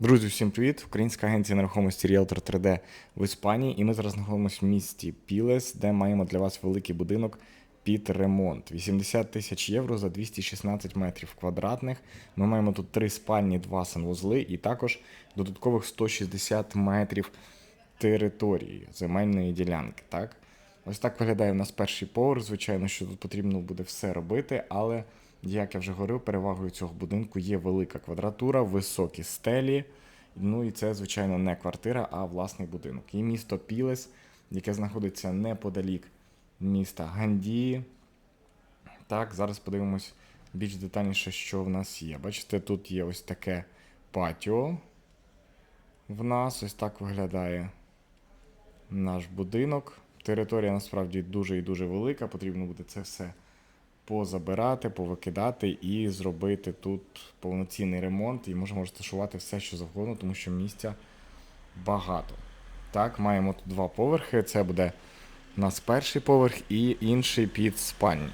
Друзі, всім привіт! Українська агенція нерухомості Realtor 3D в Іспанії. І ми зараз знаходимося в місті Пілес, де маємо для вас великий будинок під ремонт. 80 тисяч євро за 216 метрів квадратних. Ми маємо тут три спальні, два санвузли і також додаткових 160 метрів території земельної ділянки. Так? Ось так виглядає у нас перший поверх. Звичайно, що тут потрібно буде все робити, але, як я вже говорив, перевагою цього будинку є велика квадратура, високі стелі. Ну і це, звичайно, не квартира, а власний будинок. І місто Пілес, яке знаходиться неподалік міста Гандії. Так, зараз подивимось більш детальніше, що в нас є. Бачите, тут є ось таке патіо. В нас ось так виглядає наш будинок. Територія насправді дуже і дуже велика. Потрібно буде це все позабирати, повикидати і зробити тут повноцінний ремонт. І можемо розташувати все, що завгодно, тому що місця багато. Так, маємо тут два поверхи. Це буде у нас перший поверх і інший під спальні.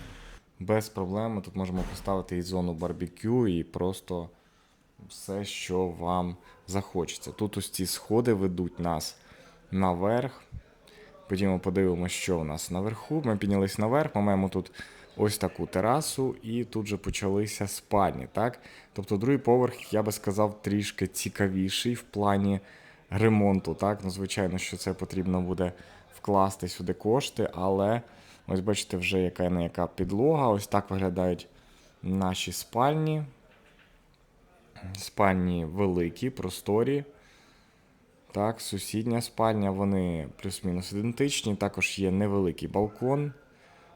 Без проблем ми тут можемо поставити і зону барбекю, і просто все, що вам захочеться. Тут ось ці сходи ведуть нас наверх. Ходімо подивимося, що у нас наверху. Ми піднялись наверх, ми маємо тут ось таку терасу, і тут же почалися спальні. Так? Тобто другий поверх, я би сказав, трішки цікавіший в плані ремонту. Так? Ну, звичайно, що це потрібно буде вкласти сюди кошти, але ось бачите, вже яка не яка підлога. Ось так виглядають наші спальні. Спальні великі, просторі. Так, сусідня спальня, вони плюс-мінус ідентичні. Також є невеликий балкон.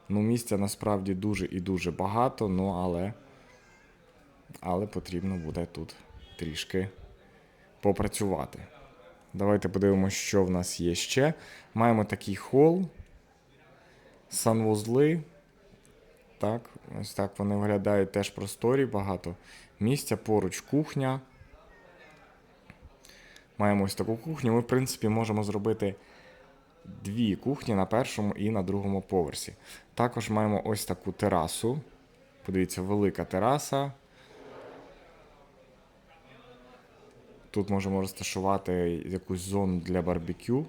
Ну, місця насправді дуже і дуже багато, ну але, але потрібно буде тут трішки попрацювати. Давайте подивимося, що в нас є ще. Маємо такий хол, санвузли. Так, ось так вони виглядають теж просторі, багато місця, поруч кухня. Маємо ось таку кухню. Ми, в принципі, можемо зробити дві кухні на першому і на другому поверсі. Також маємо ось таку терасу. Подивіться, велика тераса. Тут можемо розташувати якусь зону для барбекю.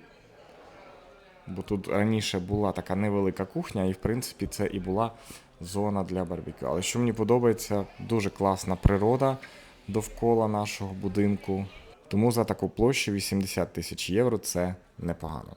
Бо тут раніше була така невелика кухня, і в принципі це і була зона для барбекю. Але що мені подобається, дуже класна природа довкола нашого будинку. Тому за таку площу 80 тисяч євро це непогано.